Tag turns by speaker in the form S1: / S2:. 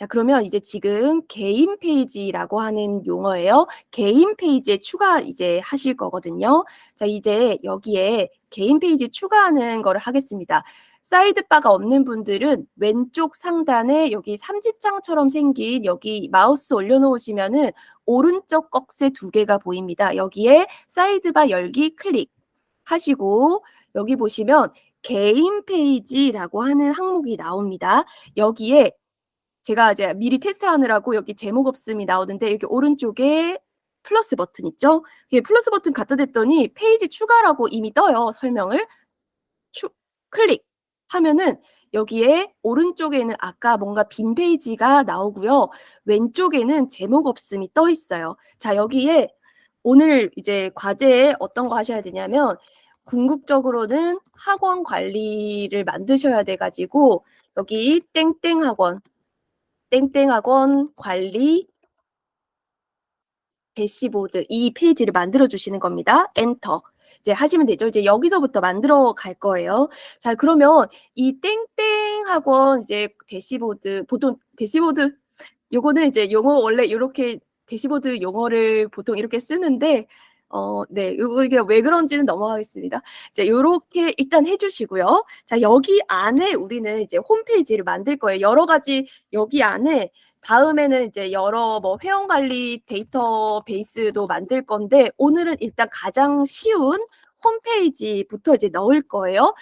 S1: 자 그러면 이제 지금 개인 페이지라고 하는 용어예요. 개인 페이지에 추가 이제 하실 거거든요. 자 이제 여기에 개인 페이지 추가하는 거를 하겠습니다. 사이드바가 없는 분들은 왼쪽 상단에 여기 삼지창처럼 생긴 여기 마우스 올려놓으시면은 오른쪽 꺽쇠 두 개가 보입니다. 여기에 사이드바 열기 클릭 하시고 여기 보시면 개인 페이지라고 하는 항목이 나옵니다. 여기에 제가 이제 미리 테스트하느라고 여기 제목 없음이 나오는데 여기 오른쪽에 플러스 버튼 있죠? 예, 플러스 버튼 갖다 댔더니 페이지 추가라고 이미 떠요. 설명을. 추 클릭하면은 여기에 오른쪽에는 아까 뭔가 빈 페이지가 나오고요. 왼쪽에는 제목 없음이 떠 있어요. 자, 여기에 오늘 이제 과제에 어떤 거 하셔야 되냐면 궁극적으로는 학원 관리를 만드셔야 돼 가지고 여기 땡땡 학원 땡땡 학원 관리 대시보드 이 페이지를 만들어 주시는 겁니다. 엔터. 이제 하시면 되죠. 이제 여기서부터 만들어 갈 거예요. 자, 그러면 이 땡땡 학원 이제 대시보드 보통 대시보드 요거는 이제 용어 원래 요렇게 대시보드 용어를 보통 이렇게 쓰는데 어 네. 이게 왜 그런지는 넘어가겠습니다. 자, 요렇게 일단 해 주시고요. 자, 여기 안에 우리는 이제 홈페이지를 만들 거예요. 여러 가지 여기 안에 다음에는 이제 여러 뭐 회원 관리 데이터베이스도 만들 건데 오늘은 일단 가장 쉬운 홈페이지부터 이제 넣을 거예요.